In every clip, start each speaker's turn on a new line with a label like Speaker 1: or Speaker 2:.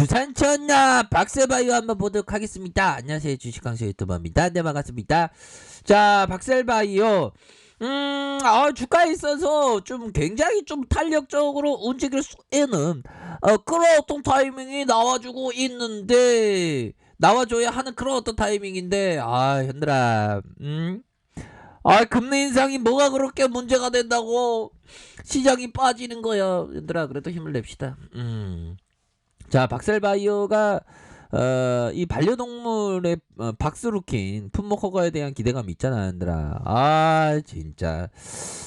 Speaker 1: 주산 천나 박셀바이오 한번 보도록 하겠습니다. 안녕하세요 주식강수 유튜버입니다. 네 반갑습니다. 자 박셀바이오 음, 아, 주가에 있어서 좀 굉장히 좀 탄력적으로 움직일 수 있는 어, 그런 어떤 타이밍이 나와주고 있는데 나와줘야 하는 그런 어떤 타이밍인데 아 현들아 음. 아 금리 인상이 뭐가 그렇게 문제가 된다고 시장이 빠지는 거야 얘들아 그래도 힘을 냅시다 음. 자 박셀바이오가 어, 이 반려동물의 어, 박스루킨 품목 허가에 대한 기대감이 있잖아 얘들아. 아 진짜.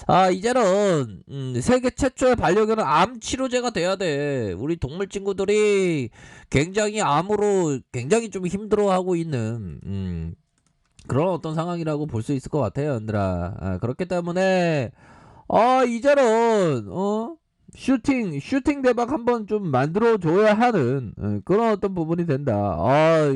Speaker 1: 아 이제는 음, 세계 최초의 반려견은 암 치료제가 돼야 돼. 우리 동물 친구들이 굉장히 암으로 굉장히 좀 힘들어하고 있는 음, 그런 어떤 상황이라고 볼 수 있을 것 같아요, 얘들아. 아, 그렇기 때문에 아 이제는 어 슈팅 슈팅 대박 한번 좀 만들어 줘야 하는 어, 그런 어떤 부분이 된다. 아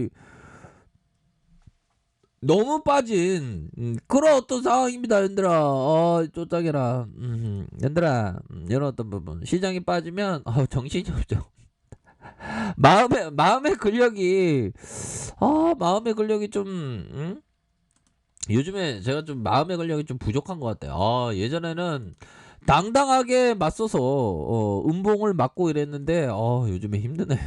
Speaker 1: 너무 빠진 음, 그런 어떤 상황입니다, 얘들아. 아 쪼짝이라, 음, 얘들아 음, 이런 어떤 부분 시장이 빠지면 아 정신이 없죠. 마음의 마음의 근력이 아 마음의 근력이 좀 음? 요즘에 제가 좀 마음의 근력이 좀 부족한 것 같아요. 아, 예전에는 당당하게 맞서서 어, 음봉을 맞고 이랬는데 어, 요즘에 힘드네요.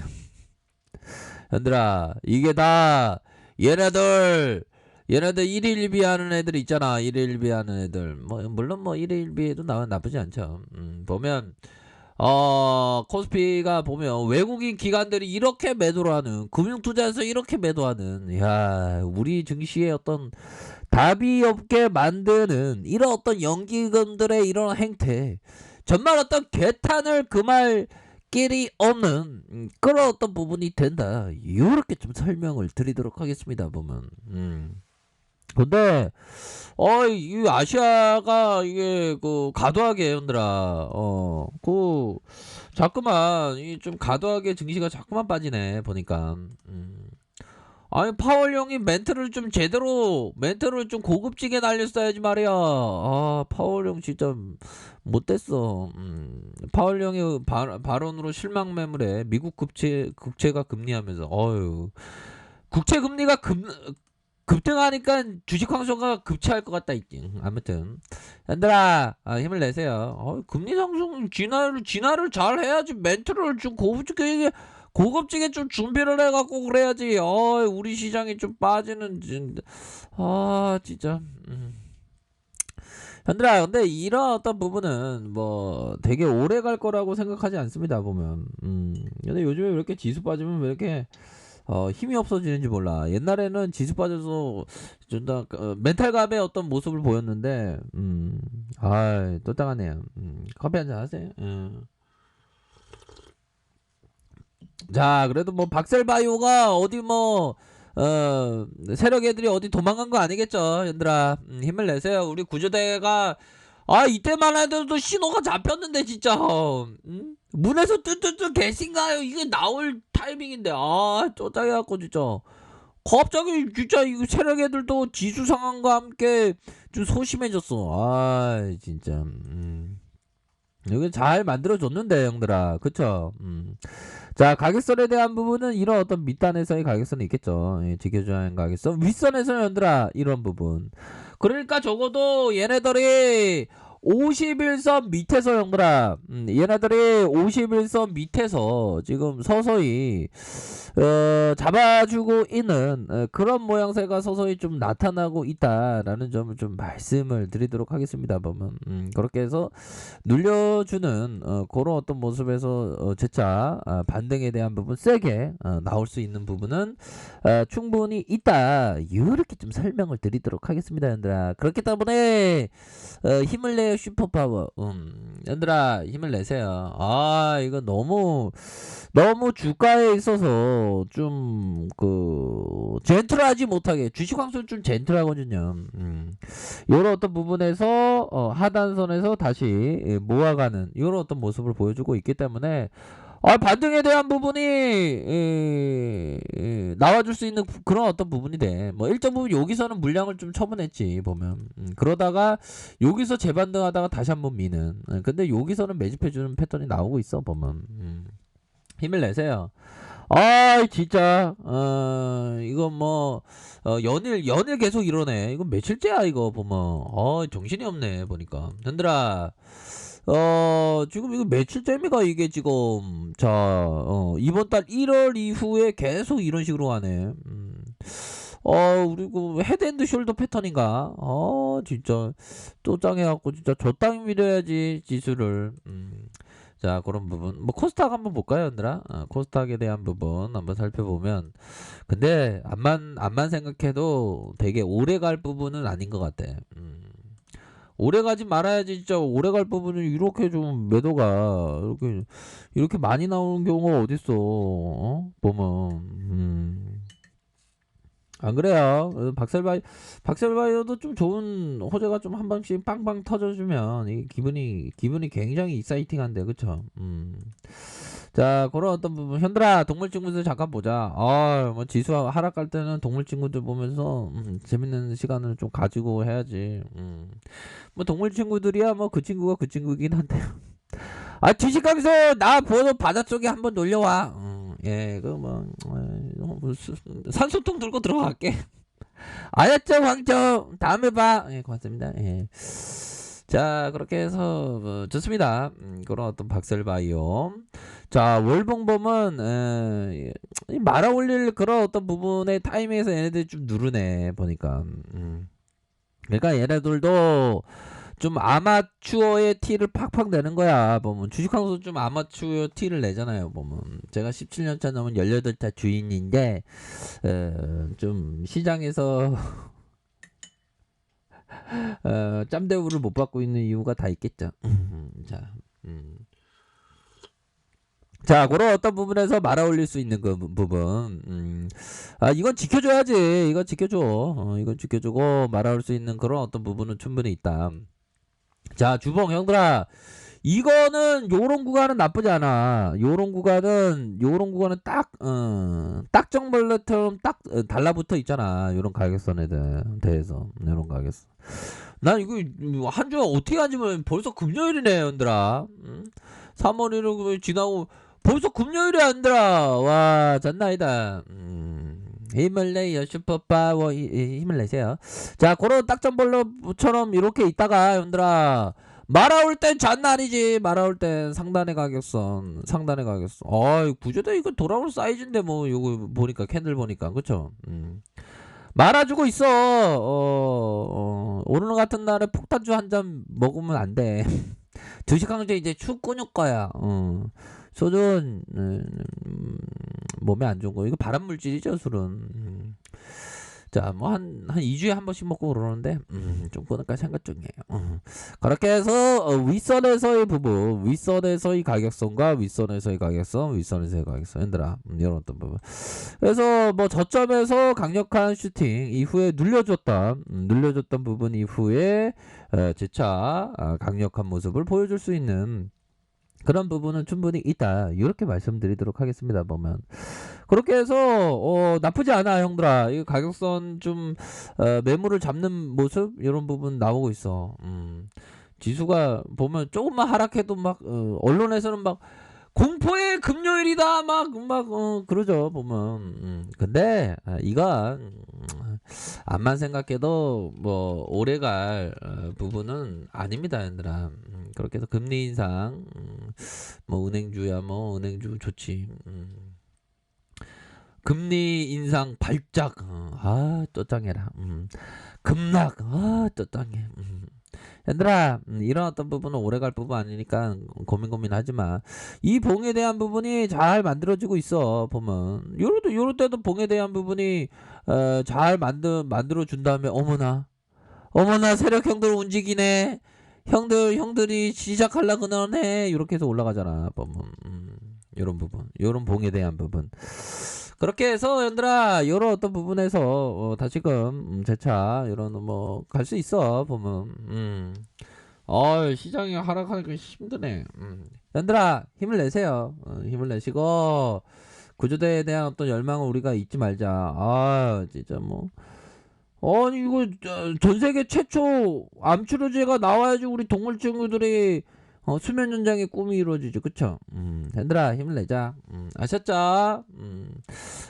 Speaker 1: 얘들아 이게 다 얘네들 얘네들 1일 1비 하는 애들 있잖아 1일 1비 하는 애들 뭐 물론 뭐 1일 1비에도 나 나쁘지 않죠 음, 보면 어 코스피가 보면 외국인 기관들이 이렇게 매도를 하는 금융 투자에서 이렇게 매도하는 야 우리 증시의 어떤 답이 없게 만드는 이런 어떤 연기금들의 이런 행태. 정말 어떤 개탄을 금할 길이 없는 음, 그런 어떤 부분이 된다. 이렇게 좀 설명을 드리도록 하겠습니다 보면. 음. 근데 어이 아시아가 이게 그 과도하게 흔들아 어그 자꾸만 이 좀 과도하게 증시가 자꾸만 빠지네 보니까 음. 아니 파월 형이 멘트를 좀 제대로 멘트를 좀 고급지게 날렸어야지 말이야. 아 파월 형 진짜 못됐어. 음, 파월 형의 바, 발언으로 실망 매물에 미국 국채 국채가 금리하면서 어유 국채 금리가 급 급등하니까 주식 황소가 급체할 것 같다 있지. 아무튼 얘들아 아, 힘을 내세요. 어, 금리 상승 진화를 진화를 잘 해야지 멘트를 좀 고급지게 고급지게 좀 준비를 해갖고 그래야지. 어, 우리 시장이 좀 빠지는, 아, 진짜. 음. 현들아, 근데 이런 어떤 부분은 뭐 되게 오래 갈 거라고 생각하지 않습니다, 보면. 음. 근데 요즘에 왜 이렇게 지수 빠지면 왜 이렇게 어, 힘이 없어지는지 몰라. 옛날에는 지수 빠져서 좀더 어, 멘탈감의 어떤 모습을 보였는데, 음, 아, 또 당하네요. 음, 커피 한잔 하세요. 음. 자, 그래도 뭐 박셀바이오가 어디 뭐 어, 세력 애들이 어디 도망간 거 아니겠죠, 얘들아. 음, 힘을 내세요. 우리 구조대가 아 이때만 해도 신호가 잡혔는데 진짜 음? 문에서 뚜뚜뚜 계신가요? 이게 나올 타이밍인데 아 쪼짜해갖고 진짜 갑자기 진짜 이 세력 애들도 지수 상황과 함께 좀 소심해졌어. 아 진짜. 음. 여기 잘 만들어줬는데 형들아 그쵸 음. 자 가격선에 대한 부분은 이런 어떤 밑단에서의 가격선이 있겠죠 예, 지켜줘야 가격선 윗선에서는 형들아 이런 부분 그러니까 적어도 얘네들이 51선 밑에서 형들아. 음, 얘네들이 51선 밑에서 지금 서서히 어, 잡아주고 있는 어, 그런 모양새가 서서히 좀 나타나고 있다라는 점을 좀 말씀을 드리도록 하겠습니다 보면 음, 그렇게 해서 눌려주는 어, 그런 어떤 모습에서 어, 재차 어, 반등에 대한 부분 세게 어, 나올 수 있는 부분은 어, 충분히 있다. 이렇게 좀 설명을 드리도록 하겠습니다 얘들아. 그렇기 때문에 어, 힘을 내 슈퍼파워. 음, 얘들아 힘을 내세요. 아 이거 너무 너무 주가에 있어서 좀 그 젠틀하지 못하게 주식 황소는 좀 젠틀하거든요. 음, 이런 어떤 부분에서 어, 하단선에서 다시 모아가는 이런 어떤 모습을 보여주고 있기 때문에 아, 반등에 대한 부분이 에, 에, 나와줄 수 있는 그런 어떤 부분이 돼. 뭐 일정 부분 여기서는 물량을 좀 처분했지 보면. 음, 그러다가 여기서 재반등하다가 다시 한번 미는. 음, 근데 여기서는 매집해주는 패턴이 나오고 있어 보면. 음, 힘을 내세요. 아 진짜 어 이거 뭐 어, 연일 연일 계속 이러네 이거 며칠째야 이거 보면 어 정신이 없네 보니까 현들아 어 지금 이거 며칠째입니까? 이게 지금 자 어, 이번 달 1월 이후에 계속 이런 식으로 가네. 음. 어 그리고 헤드앤드 숄더 패턴인가? 어 진짜 또 짱해갖고 진짜 저땅 밀어야지 지수를. 음. 자 그런 부분. 뭐 코스닥 한번 볼까요 얘들아? 어, 코스닥에 대한 부분 한번 살펴보면. 근데 암만 암만 생각해도 되게 오래 갈 부분은 아닌 것 같아. 음. 오래 가지 말아야지 진짜 오래 갈 부분은 이렇게 좀 매도가 이렇게 이렇게 많이 나오는 경우가 어딨어 어? 보면 음. 안 그래요 어, 박셀바이 박셀바이어도 좀 좋은 호재가 좀 한 번씩 빵빵 터져주면 이 기분이 기분이 굉장히 익사이팅한데 그쵸 음. 자 그런 어떤 부분. 현들아 동물 친구들 잠깐 보자. 아뭐 지수 하락할 때는 동물 친구들 보면서 음, 재밌는 시간을 좀 가지고 해야지. 음. 뭐 동물 친구들이야 뭐 그 친구가 그 친구긴 한데. 아 주식하면서 나 번호 바닷속에 한번 놀려와. 음, 예, 그뭐 뭐, 수- 산소통 들고 들어갈게. 알았죠 황정 다음에 봐. 예, 고맙습니다. 예. 자 그렇게 해서 뭐, 좋습니다. 음, 그런 어떤 박셀바이오. 자 월봉범은 에, 이 말아 올릴 그런 어떤 부분의 타이밍에서 얘네들이 좀 누르네 보니까. 음. 그러니까 얘네들도 좀 아마추어의 티를 팍팍 내는 거야 보면. 주식항소 좀 아마추어 티를 내잖아요 보면. 제가 17년차 넘은 18차 주인인데 에, 좀 시장에서 어, 짬대우를 못 받고 있는 이유가 다 있겠죠 음, 자 음. 자, 그런 어떤 부분에서 말아 올릴 수 있는 그 부- 부분. 음. 아, 이건 지켜줘야지. 이건 지켜줘. 어, 이건 지켜주고 말아 올릴 수 있는 그런 어떤 부분은 충분히 있다. 자, 주봉 형들아. 이거는 요런 구간은 나쁘지 않아. 요런 구간은 요런 구간은 딱 어, 딱정벌레처럼 딱 어, 달라붙어 있잖아. 요런 가격선에 대- 대해서 요런 가격선. 난 이거 한 주가 어떻게 하지만 벌써 금요일이네, 형들아. 음? 3월 1일 지나고 벌써 금요일이 안들아 와 장난이다 음, 힘을 내요 슈퍼파워 힘을 내세요 자 그런 딱정벌로처럼 이렇게 있다가 형들아 말아올 땐 아니지 말아올 땐 상단의 가격선 상단의 가격선 어이 구조대 이거 돌아올 사이즈인데 뭐 요거 보니까 캔들 보니까 그쵸 음. 말아주고 있어 어, 어, 오늘 같은 날에 폭탄주 한 잔 먹으면 안 돼 주식항제 이제 축 근육 거야. 어. 음, 음, 몸에 안 좋은 거. 이거 발암 물질이죠, 술은. 음. 자, 뭐 한 한 2주에 한 번씩 먹고 그러는데 음, 좀 끊을까 생각 중이에요. 어. 그렇게 해서 어, 윗선에서의 부분, 윗선에서의 가격선과 윗선에서의 가격선, 윗선에서의 가격선, 얘들아, 음, 이런 어떤 부분. 그래서 뭐 저점에서 강력한 슈팅 이후에 눌려줬다, 음, 눌려줬던 부분 이후에 어, 재차 아, 강력한 모습을 보여줄 수 있는 그런 부분은 충분히 있다. 이렇게 말씀드리도록 하겠습니다. 보면 그렇게 해서 어, 나쁘지 않아, 형들아. 이 가격선 좀 어, 매물을 잡는 모습 이런 부분 나오고 있어. 음. 지수가 보면 조금만 하락해도 막 어, 언론에서는 막 공포의 금요일이다 막막 어, 그러죠 보면 음. 근데 아, 이건 음, 암만 생각해도 뭐 오래갈 어, 부분은 아닙니다 얘들아 음, 그렇게 해서 금리 인상 음, 뭐 은행주야 뭐 은행주 좋지 음. 금리 인상 발작. 어, 아또 짱해라. 음. 급락. 아또 짱해. 음. 얘들아 음, 이런 어떤 부분은 오래갈 부분 아니니까 고민 고민하지 마. 이 봉에 대한 부분이 잘 만들어지고 있어 보면. 요럴 요럴 때도 봉에 대한 부분이 어, 잘 만들 만들어 준 다음에 어머나. 어머나 세력 형들 움직이네. 형들 형들이 시작할라 그러네. 이렇게 해서 올라가잖아 보면. 음, 요런 부분. 요런 봉에 대한 부분 그렇게 해서 얘들아 요런 어떤 부분에서 어, 다시금 음, 재차 요런 뭐 갈 수 있어 보면. 음. 어 시장이 하락하니까 힘드네. 음. 얘들아 힘을 내세요. 어, 힘을 내시고 구조대에 대한 어떤 열망을 우리가 잊지 말자. 아 진짜 뭐. 아니 이거 저- 전 세계 최초 암 치료제가 나와야지 우리 동물 친구들이 어, 수면 연장의 꿈이 이루어지죠. 그쵸? 음, 얘들아, 힘을 내자. 음, 아셨죠? 음,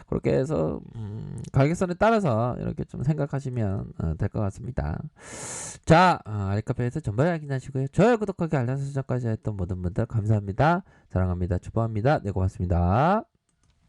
Speaker 1: 그렇게 해서, 음, 가격선에 따라서 이렇게 좀 생각하시면 어, 될것 같습니다. 자, 어, 아리카페에서 전발 확인하시고요. 좋아요, 구독하기, 알람 설정까지 했던 모든 분들 감사합니다. 사랑합니다. 축복합니다. 네, 고맙습니다.